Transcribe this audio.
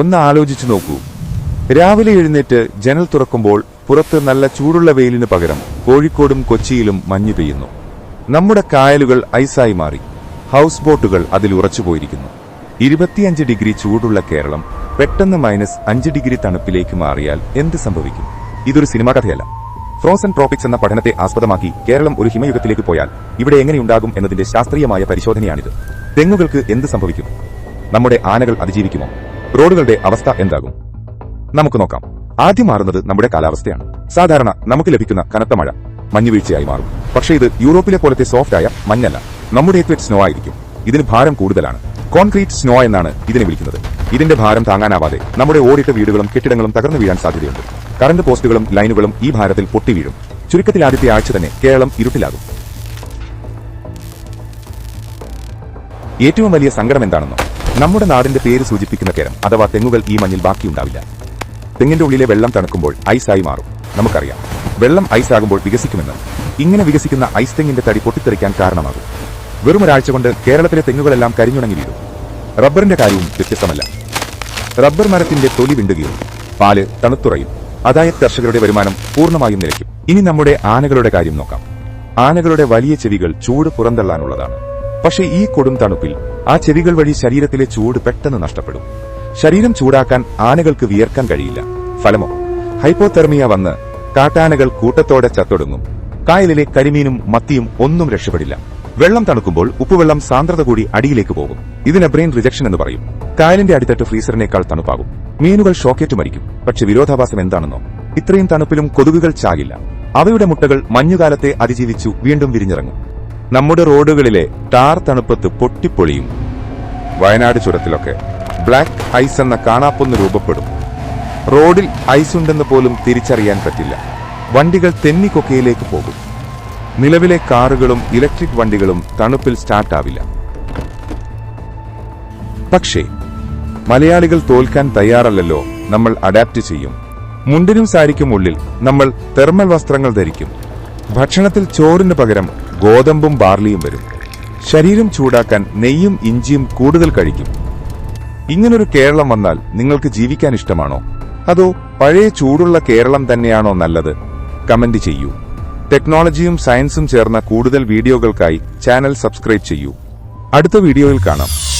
ഒന്ന് ആലോചിച്ചു നോക്കൂ. രാവിലെ എഴുന്നേറ്റ് ജനൽ തുറക്കുമ്പോൾ പുറത്ത് നല്ല ചൂടുള്ള വെയിലിന് പകരം കോഴിക്കോടും കൊച്ചിയിലും മഞ്ഞു പെയ്യുന്നു. നമ്മുടെ കായലുകൾ ഐസായി മാറി. ഹൗസ് ബോട്ടുകൾ അതിൽ ഉറച്ചുപോയിരിക്കുന്നു ഇരുപത്തിയഞ്ച് ഡിഗ്രി ചൂടുള്ള കേരളം പെട്ടെന്ന് മൈനസ് അഞ്ച് ഡിഗ്രി തണുപ്പിലേക്ക് മാറിയാൽ എന്ത് സംഭവിക്കും? ഇതൊരു സിനിമാ കഥയല്ല. ഫ്രോസൺ ട്രോപ്പിക്സ് എന്ന പഠനത്തെ ആസ്പദമാക്കി കേരളം ഒരു ഹിമയുഗത്തിലേക്ക് പോയാൽ ഇവിടെ എങ്ങനെയുണ്ടാകും എന്നതിന്റെ ശാസ്ത്രീയമായ പരിശോധനയാണിത്. തെങ്ങുകൾക്ക് എന്ത് സംഭവിക്കും? നമ്മുടെ ആനകൾ അതിജീവിക്കുമോ? റോഡുകളുടെ അവസ്ഥ എന്താകും? നമുക്ക് നോക്കാം. ആദ്യം മാറുന്നത് നമ്മുടെ കാലാവസ്ഥയാണ്. സാധാരണ നമുക്ക് ലഭിക്കുന്ന കനത്ത മഴ മഞ്ഞുവീഴ്ചയായി മാറും. പക്ഷേ ഇത് യൂറോപ്പിലെ പോലത്തെ സോഫ്റ്റ് ആയ മഞ്ഞല്ല. നമ്മുടെ സ്നോ ആയിരിക്കും. ഇതിന് ഭാരം കൂടുതലാണ്. കോൺക്രീറ്റ് സ്നോ എന്നാണ് ഇതിനെ വിളിക്കുന്നത്. ഇതിന്റെ ഭാരം താങ്ങാനാവാതെ നമ്മുടെ ഓടിട്ട വീടുകളും കെട്ടിടങ്ങളും തകർന്നു വീഴാൻ സാധ്യതയുണ്ട്. കറണ്ട് പോസ്റ്റുകളും ലൈനുകളും ഈ ഭാരത്തിൽ പൊട്ടി വീഴും. ചുരുക്കത്തിൽ ആദ്യത്തെ ആഴ്ച തന്നെ കേരളം ഇരുട്ടിലാകും. ഏറ്റവും വലിയ സങ്കടം എന്താണെന്നോ? നമ്മുടെ നാടിന്റെ പേര് സൂചിപ്പിക്കുന്ന കേരം അഥവാ തെങ്ങുകൾ ഈ മഞ്ഞിൽ ബാക്കിയുണ്ടാവില്ല. തെങ്ങിന്റെ ഉള്ളിലെ വെള്ളം തണുക്കുമ്പോൾ ഐസായി മാറും. നമുക്കറിയാം. വെള്ളം ഐസാകുമ്പോൾ വികസിക്കുമെന്ന്. ഇങ്ങനെ വികസിക്കുന്ന ഐസ് തെങ്ങിന്റെ തടി പൊട്ടിത്തെറിക്കാൻ കാരണമാകും. വെറും ഒരാഴ്ച കൊണ്ട് കേരളത്തിലെ തെങ്ങുകളെല്ലാം കരിഞ്ഞുണങ്ങി വീഴും. റബ്ബറിന്റെ കാര്യവും വ്യത്യസ്തമല്ല. റബ്ബർ മരത്തിന്റെ തൊലി വിണ്ടുകയും പാൽ തണുത്തുറയും. അതായത് കർഷകരുടെ വരുമാനം പൂർണമായും നിലയ്ക്കും. ഇനി നമ്മുടെ ആനകളുടെ കാര്യം നോക്കാം. ആനകളുടെ വലിയ ചെവികൾ ചൂട് പുറന്തള്ളാനുള്ളതാണ്. പക്ഷേ ഈ കൊടും തണുപ്പിൽ ആ ചെവികൾ വഴി ശരീരത്തിലെ ചൂട് പെട്ടെന്ന് നഷ്ടപ്പെടും. ശരീരം ചൂടാക്കാൻ ആനകൾക്ക് വിയർക്കാൻ കഴിയില്ല. ഫലമോ? ഹൈപ്പോതെർമിയ വന്ന് കാട്ടാനകൾ കൂട്ടത്തോടെ ചത്തൊടുങ്ങും. കായലിലെ കരിമീനും മത്തിയും ഒന്നും രക്ഷപ്പെടില്ല. വെള്ളം തണുക്കുമ്പോൾ ഉപ്പുവെള്ളം സാന്ദ്രത കൂടി അടിയിലേക്ക് പോകും. ഇതിനെ ബ്രെയിൻ റിജക്ഷൻ എന്ന് പറയും. കായലിന്റെ അടിത്തട്ട് ഫ്രീസറിനേക്കാൾ തണുപ്പാകും. മീനുകൾ ഷോക്കേറ്റ് മരിക്കും. പക്ഷെ വിരോധാഭാസം എന്താണെന്നോ? ഇത്രയും തണുപ്പിലും കൊതുകുകൾ ചാകില്ല. അവയുടെ മുട്ടകൾ മഞ്ഞുകാലത്തെ അതിജീവിച്ചു വീണ്ടും വിരിഞ്ഞിറങ്ങും. നമ്മുടെ റോഡുകളിലെ ടാർ തണുപ്പത്ത് പൊട്ടിപ്പൊളിയും. വയനാട് ചുരത്തിലൊക്കെ ബ്ലാക്ക് ഐസ് എന്ന കാണാപ്പൊന്ന് രൂപപ്പെടും. റോഡിൽ ഐസ് ഉണ്ടെന്ന് പോലും തിരിച്ചറിയാൻ പറ്റില്ല. വണ്ടികൾ തെന്നിക്കൊക്കയിലേക്ക് പോകും. നിലവിലെ കാറുകളും ഇലക്ട്രിക് വണ്ടികളും തണുപ്പിൽ സ്റ്റാർട്ടാവില്ല പക്ഷേ മലയാളികൾ തോൽക്കാൻ തയ്യാറല്ലല്ലോ നമ്മൾ അഡാപ്റ്റ് ചെയ്യും. മുണ്ടിനും സാരിക്കും ഉള്ളിൽ നമ്മൾ തെർമൽ വസ്ത്രങ്ങൾ ധരിക്കും. ഭക്ഷണത്തിൽ ചോറിന് പകരം ഗോതമ്പും ബാർലിയും വരും. ശരീരം ചൂടാക്കാൻ നെയ്യും ഇഞ്ചിയും കൂടുതൽ കഴിക്കും. ഇങ്ങനൊരു കേരളം വന്നാൽ നിങ്ങൾക്ക് ജീവിക്കാൻ ഇഷ്ടമാണോ? അതോ പഴയ ചൂടുള്ള കേരളം തന്നെയാണോ നല്ലത്? കമന്റ് ചെയ്യൂ. ടെക്നോളജിയും സയൻസും ചേർന്ന കൂടുതൽ വീഡിയോകൾക്കായി ചാനൽ സബ്സ്ക്രൈബ് ചെയ്യൂ. അടുത്ത വീഡിയോയിൽ കാണാം.